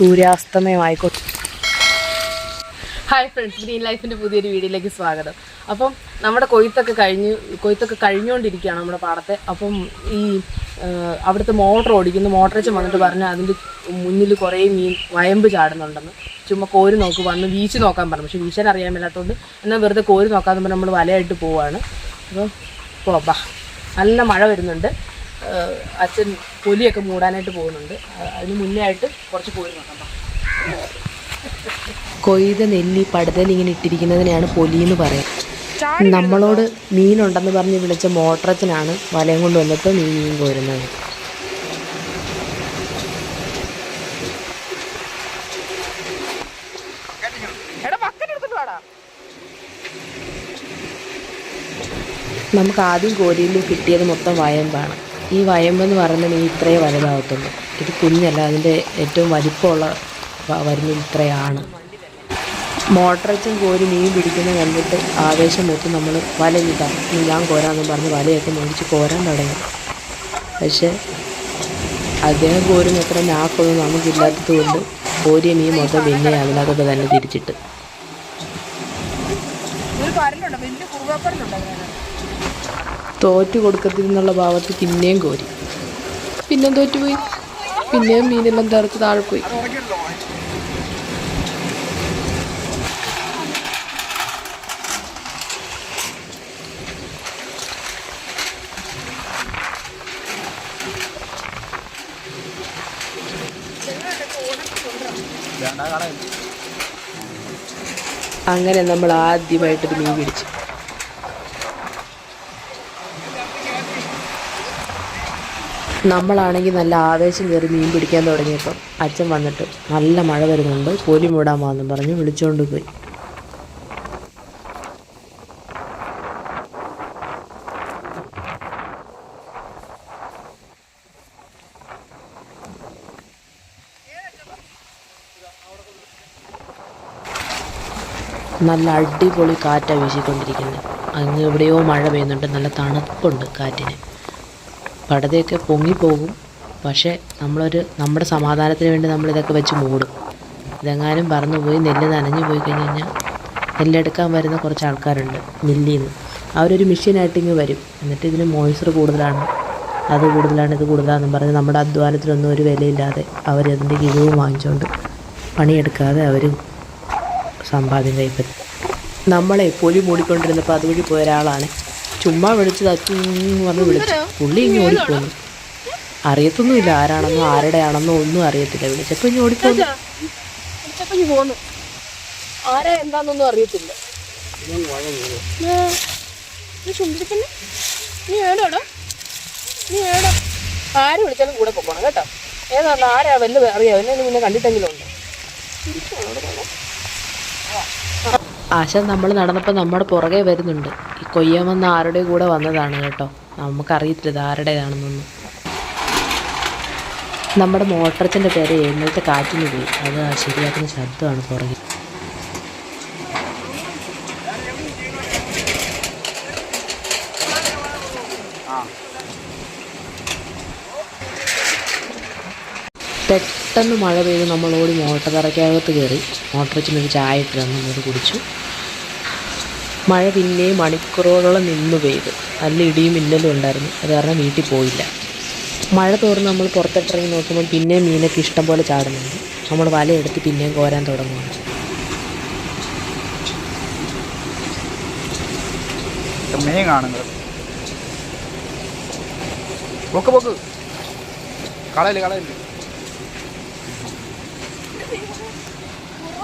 സൂര്യാസ്തമയമായിക്കോട്ടെ hi friends green ലൈഫിന്റെ പുതിയൊരു വീഡിയോയിലേക്ക് സ്വാഗതം. അപ്പം നമ്മുടെ കൊയ്ത്തൊക്കെ കഴിഞ്ഞ് കൊയ്ത്തൊക്കെ കഴിഞ്ഞുകൊണ്ടിരിക്കുകയാണ് നമ്മുടെ പാടത്തെ. അപ്പം ഈ അവിടുത്തെ മോട്ടർ ഓടിക്കുന്നു. മോട്ടറച്ച് വന്നിട്ട് പറഞ്ഞ് അതിന്റെ മുന്നിൽ കുറേ മീൻ വയമ്പ് ചാടുന്നുണ്ടെന്ന്. ചുമ്മാ കോരി നോക്ക് വന്ന് വീശി നോക്കാൻ പറഞ്ഞു. പക്ഷെ വീശാൻ അറിയാൻ മേലാത്തതുകൊണ്ട് എന്നാൽ വെറുതെ കോരി നോക്കാതെ പറഞ്ഞ് നമ്മൾ വലയായിട്ട് പോവാണ്. അപ്പോൾ പോവാ നല്ല മഴ വരുന്നുണ്ട്. അച്ഛൻ പൊലിയൊക്കെ മൂടാനായിട്ട് പോകുന്നുണ്ട്. അതിന് മുന്നേ ആയിട്ട് കുറച്ച് പോയി നോക്കാം. കൊയ്ത നെല്ലി പടുതൽ ഇങ്ങനെ ഇട്ടിരിക്കുന്നതിനെയാണ് പൊലി എന്ന് പറയാം നമ്മളോട് മീനുണ്ടെന്ന് പറഞ്ഞ് വിളിച്ച മോട്ടറത്തിനാണ് വലയം കൊണ്ട് വന്നിട്ട് മീൻ മീൻ കോരുന്നത് നമുക്ക് ആദ്യം കോരിയിൽ കിട്ടിയത് മൊത്തം വയമ്പാണ്. ഈ വയമ്പെന്ന് പറയുന്ന മീൻ ഇത്രയേ വലുതാകത്തുള്ളൂ ഇത് കുഞ്ഞല്ല അതിന്റെ ഏറ്റവും വലിപ്പമുള്ള വരുന്ന വരുന്നത് ഇത്രയാണ്. മോട്ടറച്ചും കോരി മീൻ പിടിക്കുന്ന കണ്ടിട്ട് ആവേശം മൂത്ത് നമ്മൾ വല ഇതാ ഞാൻ കോരാമെന്ന് പറഞ്ഞ് വലയൊക്കെ മേടിച്ച് കോരാൻ തുടങ്ങി. പക്ഷേ അദ്ദേഹം കോരുന്ന അത്ര നാക്കൊന്നും നമുക്കില്ലാത്തത് കൊണ്ട് കോരിയ മീൻ മൊത്തം പിന്നെ അതിനകത്ത് തന്നെ തിരിച്ചിട്ട്. തോറ്റു കൊടുക്കത്തിരുന്നുള്ള ഭാവത്ത് പിന്നെയും കോരി. പിന്നെയും തോറ്റുപോയി. പിന്നെയും മീനെല്ലാം തറുത്ത് താഴെ പോയി. അങ്ങനെ നമ്മൾ ആദ്യമായിട്ടൊരു മീൻ പിടിച്ചു. നമ്മളാണെങ്കിൽ നല്ല ആവേശം കയറി മീൻ പിടിക്കാൻ തുടങ്ങിയപ്പം അച്ഛൻ വന്നിട്ട് നല്ല മഴ വരുന്നുണ്ട് പോലി മൂടാൻ വാന്നും പറഞ്ഞ് വിളിച്ചുകൊണ്ട് പോയി. നല്ല അടിപൊളി കാറ്റാണ് വീശിക്കൊണ്ടിരിക്കുന്നത് അങ്ങ് എവിടെയോ മഴ പെയ്യുന്നുണ്ട് നല്ല തണുപ്പുണ്ട് കാറ്റിന്. പടതയൊക്കെ പൊങ്ങിപ്പോകും പക്ഷേ നമ്മളൊരു നമ്മുടെ സമാധാനത്തിന് വേണ്ടി നമ്മളിതൊക്കെ വെച്ച് മൂടും. ഇതെങ്ങാനും പറന്നു പോയി നെല്ല് നനഞ്ഞു പോയി കഴിഞ്ഞ് കഴിഞ്ഞാൽ നെല്ലെടുക്കാൻ വരുന്ന കുറച്ച് ആൾക്കാരുണ്ട് മില്ലിൽ നിന്ന് അവരൊരു മെഷീനായിട്ട് ഇങ്ങ് വരും. എന്നിട്ട് ഇതിന് മോയ്സ്ചർ കൂടുതലാണ് അത് കൂടുതലാണ് ഇത് കൂടുതലാണെന്നും പറഞ്ഞ് നമ്മുടെ അധ്വാനത്തിനൊന്നും ഒരു വിലയില്ലാതെ അവരതിന്റെ കിഴിവും വാങ്ങിച്ചുകൊണ്ട് പണിയെടുക്കാതെ അവർ സമ്പാദ്യം കൈപ്പറ്റും. നമ്മളെ പൊലി മൂടിക്കൊണ്ടിരുന്നപ്പോൾ അതുവഴി പോയ ഒരാളാണ് ചുമ്മാ വിളിച്ചത് അച്ഛൻ പറഞ്ഞ് വിളിച്ചു. പുള്ളി ഇങ്ങനെ ഓടിപ്പോന്നു. അറിയത്തൊന്നുമില്ല ആരാണെന്നോ ആരുടെയാണെന്നോ ഒന്നും അറിയത്തില്ല വിളിച്ചപ്പോൾ ഇനി ഓടിപ്പോന്നു. പോന്നു. ആരാ എന്താണെന്നൊന്നും അറിയത്തില്ല. ചുണ്ടിരിക്കുന്നു നീ ഏടോടോ? നീ ഏടോ? ആര് വിളിച്ചാലും കൂടെ പോകണം കേട്ടോ. ഏതാണ് ആരാ വല്ല അറിയാം. എന്നെ മുന്നേ കണ്ടിട്ടെങ്കിലും ഉണ്ട്? ആശ നമ്മൾ നടന്നപ്പോൾ നമ്മുടെ പുറകെ വരുന്നുണ്ട്. ഈ കൊയ്യാൻ വന്ന ആരുടെ കൂടെ വന്നതാണ് കേട്ടോ. നമുക്കറിയത്തില്ല ഇത് ആരുടേതാണെന്നൊന്നും. നമ്മുടെ മോട്ടറച്ചന്റെ പേര് എന്നിട്ട് കാറ്റിന് പോയി. അത് ശരിയാക്കുന്ന ശബ്ദമാണ് പുറകെ. പെട്ടെന്ന് മഴ പെയ്ത് നമ്മൾ മോട്ടർ തറയ്ക്കകത്ത് കയറി. മോട്ടർ വെച്ചിട്ടൊരു ചായ ഇട്ട് തന്നു അത് കുടിച്ചു. മഴ പിന്നെയും മണിക്കൂറുകളോളം നിന്ന് പെയ്തു. നല്ല ഇടിയും മിന്നലും ഉണ്ടായിരുന്നു. അത് കാരണം വീട്ടിൽ പോയില്ല. മഴ തോർന്ന് നമ്മൾ പുറത്തിട്ടിറങ്ങി നോക്കുമ്പോൾ പിന്നെയും മീനൊക്കെ ഇഷ്ടം പോലെ ചാടുന്നുണ്ട്. നമ്മൾ വലയെടുത്ത് പിന്നെയും കോരാൻ തുടങ്ങുകയാണ് മീൻ കാണുന്നത്. പൊക്ക് പൊക്ക്.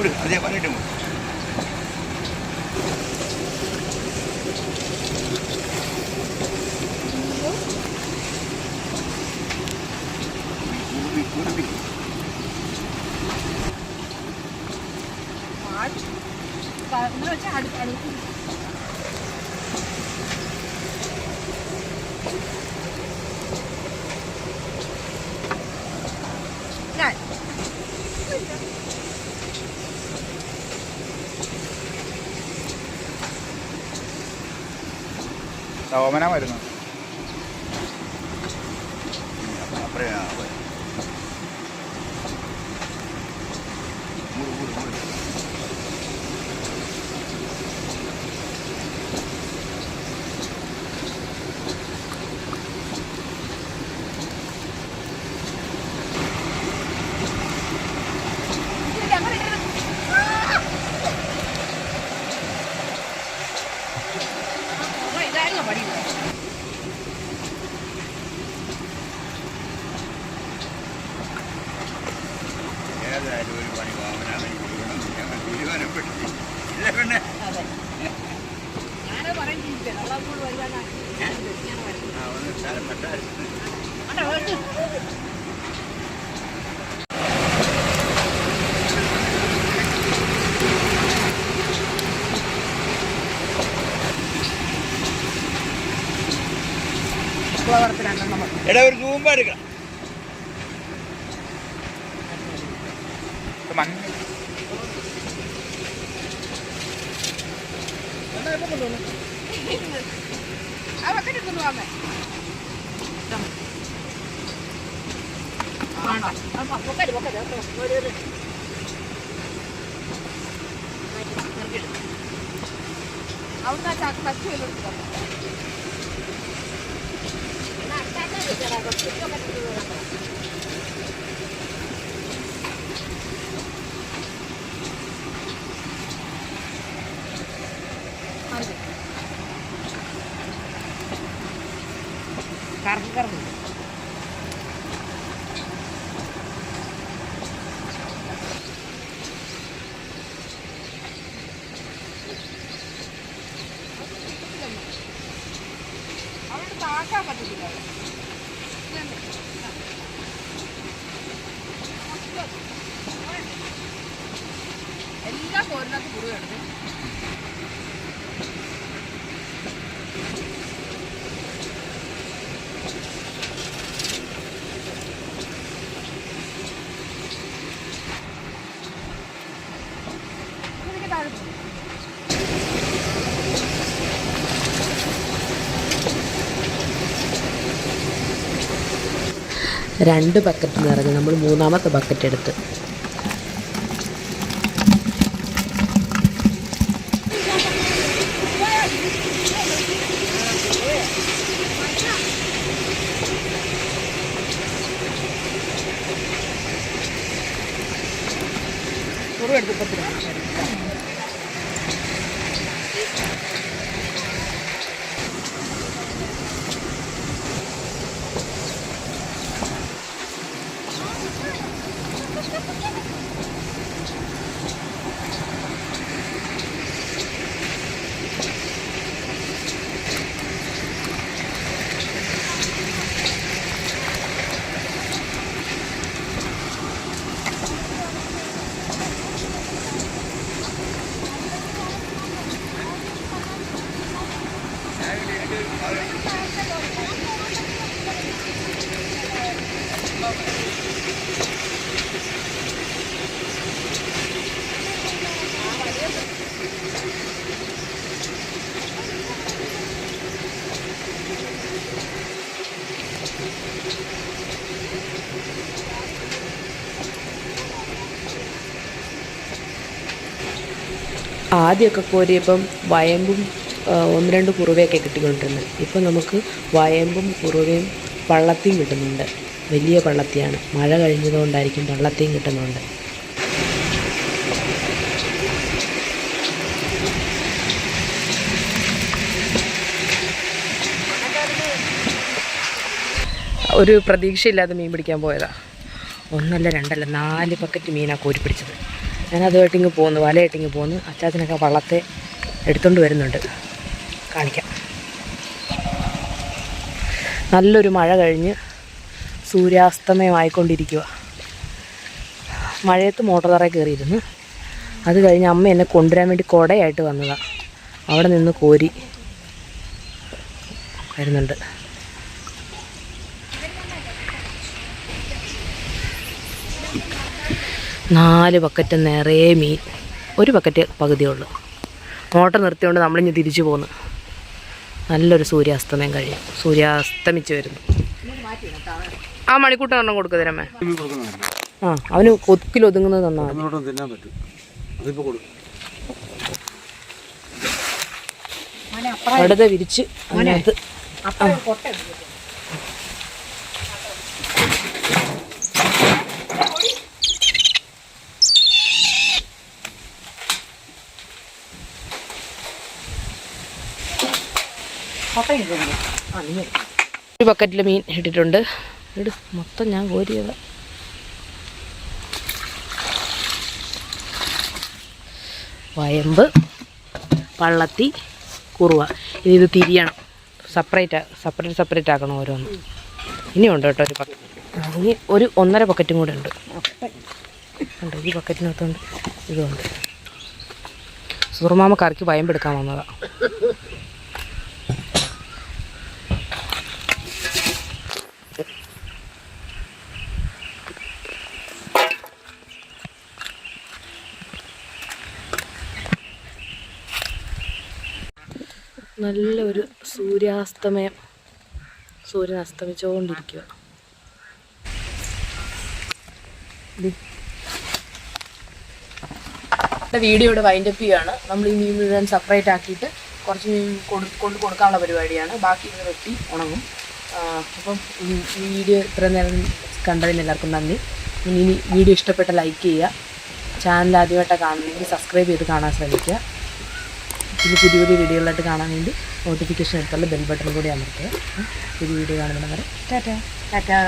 വിട് അതേ പറഞ്ഞിട്ട് വിട് അടുത്ത് അടുത്ത് ഓമന വരുന്നു അപ്പറേ ആ, പോയി. മൂട്, മൂട്, മൂട്. ഇതായിരുന്നു പടി ഏതായാലും ഒരു പണി വാങ്ങാനാണ് ഞങ്ങൾ തീരുമാനപ്പെട്ടു ഇല്ല പിന്നെ അതെ ഞാനത് പറയാൻ ചിന്തിച്ചത് നമ്മളങ്ങോട്ട് വരുവാനാണ് ഞാൻ വരുന്നത് ആ, ഒന്ന് സ്ഥലം പറ്റായിരുന്നു കണ്ടോ, വെച്ച്. വിപ്ലവത്തിന് രണ്ടെണ്ണം മതി. എടാ ഒരു സൂമ്പ എടുക്കണം. ഇത് മഞ്ഞ ഒരു- ഇറക്കിയിട്. അവിടുന്ന് ആ. എന്നാ അച്ചാച്ചനെ വിളിച്ചേരാ, കുറച്ച് ബക്കറ്റ് എടുത്ത് തരാം. മതി. കറങ്ങി കറങ്ങി അവിടെ താക്കാൻ പറ്റത്തില്ല. എല്ലാ കോരിനകത്ത് കുറുകയാണ് രണ്ട് ബക്കറ്റ് നിറഞ്ഞ് നമ്മൾ മൂന്നാമത്തെ ബക്കറ്റ് എടുത്ത് കുറുവ എടുത്ത് ഇപ്പൊ തിരാം. ആദ്യമൊക്കെ കോരിയപ്പം വയമ്പും ഒന്ന് രണ്ട് കുറുവയൊക്കെ കിട്ടിക്കൊണ്ടിരുന്നത്. ഇപ്പം നമുക്ക് വയമ്പും കുറുവയും പള്ളത്തിയും കിട്ടുന്നുണ്ട്. വലിയ പള്ളത്തിയാണ് മഴ കഴിഞ്ഞതുകൊണ്ടായിരിക്കും പള്ളത്തിയും കിട്ടുന്നുണ്ട്. ഒരു പ്രതീക്ഷയില്ലാതെ മീൻ പിടിക്കാൻ പോയതാ. ഒന്നല്ല രണ്ടല്ല നാല് പക്കറ്റ് മീനാണ് കോരി പിടിച്ചത്. ഞാൻ പോകുന്നു ഇങ്ങ് പോകുന്നു അച്ചാച്ചനൊക്കെ വള്ളത്തെ എടുത്തുകൊണ്ട് വരുന്നുണ്ട്. കാണിക്കാം. നല്ലൊരു മഴ കഴിഞ്ഞ് സൂര്യാസ്തമയമായിക്കൊണ്ടിരിക്കുക മഴയത്ത് മോട്ടോർ തറയിൽ കയറിയിരുന്നു. അത് കഴിഞ്ഞ് അമ്മ എന്നെ കൊണ്ടുവരാൻ വേണ്ടി കുടയായിട്ട് വന്നതാണ് അവിടെ നിന്ന് കോരി വരുന്നുണ്ട്. നാല് ബക്കറ്റ് നിറയെ മീൻ. ഒരു ബക്കറ്റ് പകുതിയേ ഉള്ളൂ. മോട്ടർ നിർത്തിയോണ്ട് നമ്മളിഞ്ഞ് തിരിച്ചു പോന്നു. നല്ലൊരു സൂര്യാസ്തമയം കഴിയും സൂര്യാസ്തമിച്ച് വരുന്നു. ആ മണിക്കൂട്ടം എണ്ണം കൊടുക്കുതരമ്മേ ആ അവന് കൊക്കിലൊതുങ്ങുന്നത് ഒതുങ്ങുന്നത് നന്നാണ് തിന്നാൻ പറ്റും. കൊടുക്കും അടുത്ത വിരിച്ച് അതിനകത്ത്. ആ ഒരു ബക്കറ്റിൽ മീൻ ഇട്ടിട്ടുണ്ട്. ഇട് മൊത്തം ഞാൻ കോരിയത്. വയമ്പ് പള്ളത്തി കുറുവ. ഇനി ഇത് തിരിയണം. സെപ്പറേറ്റ് സെപ്പറേറ്റ് സെപ്പറേറ്റ് ആക്കണം ഓരോന്ന്. ഇനിയുണ്ട് കേട്ടോ ഒരു ബക്കറ്റ് ഇനി ഒരു ഒന്നര പക്കറ്റും കൂടെ ഉണ്ട്. ഉണ്ട് ഈ ബക്കറ്റിനകത്തുണ്ട് ഇതുണ്ട്. സുഹൃമാമ കറിക്ക് വയമ്പെടുക്കാൻ വന്നതാണ് നല്ലൊരു സൂര്യാസ്തമയം. സൂര്യൻ അസ്തമിച്ചുകൊണ്ടിരിക്കുക വീഡിയോ ഇവിടെ വൈൻഡപ്പ് ചെയ്യുകയാണ് നമ്മൾ ഈ മീൻ മുഴുവൻ സെപ്പറേറ്റ് ആക്കിയിട്ട് കുറച്ച് മീൻ കൊണ്ട് കൊടുക്കാനുള്ള പരിപാടിയാണ്. ബാക്കി വെട്ടി ഉണങ്ങും. അപ്പം ഈ വീഡിയോ ഇത്ര നേരം കണ്ടതിന് എല്ലാവർക്കും നന്ദി. ഇനി വീഡിയോ ഇഷ്ടപ്പെട്ട ലൈക്ക് ചെയ്യുക. ചാനൽ ആദ്യമായിട്ടാണ് കാണുന്നെങ്കിൽ സബ്സ്ക്രൈബ് ചെയ്ത് കാണാൻ ശ്രമിക്കുക. ഇനി പുതിയ പുതിയ വീഡിയോകളായിട്ട് കാണാൻ വേണ്ടി നോട്ടിഫിക്കേഷൻ എടുത്തുള്ള ബെൽ ബട്ടൺ കൂടി അമർത്തുക. പുതിയ വീഡിയോ കാണുന്നവരെ ടാറ്റാ ടാറ്റാ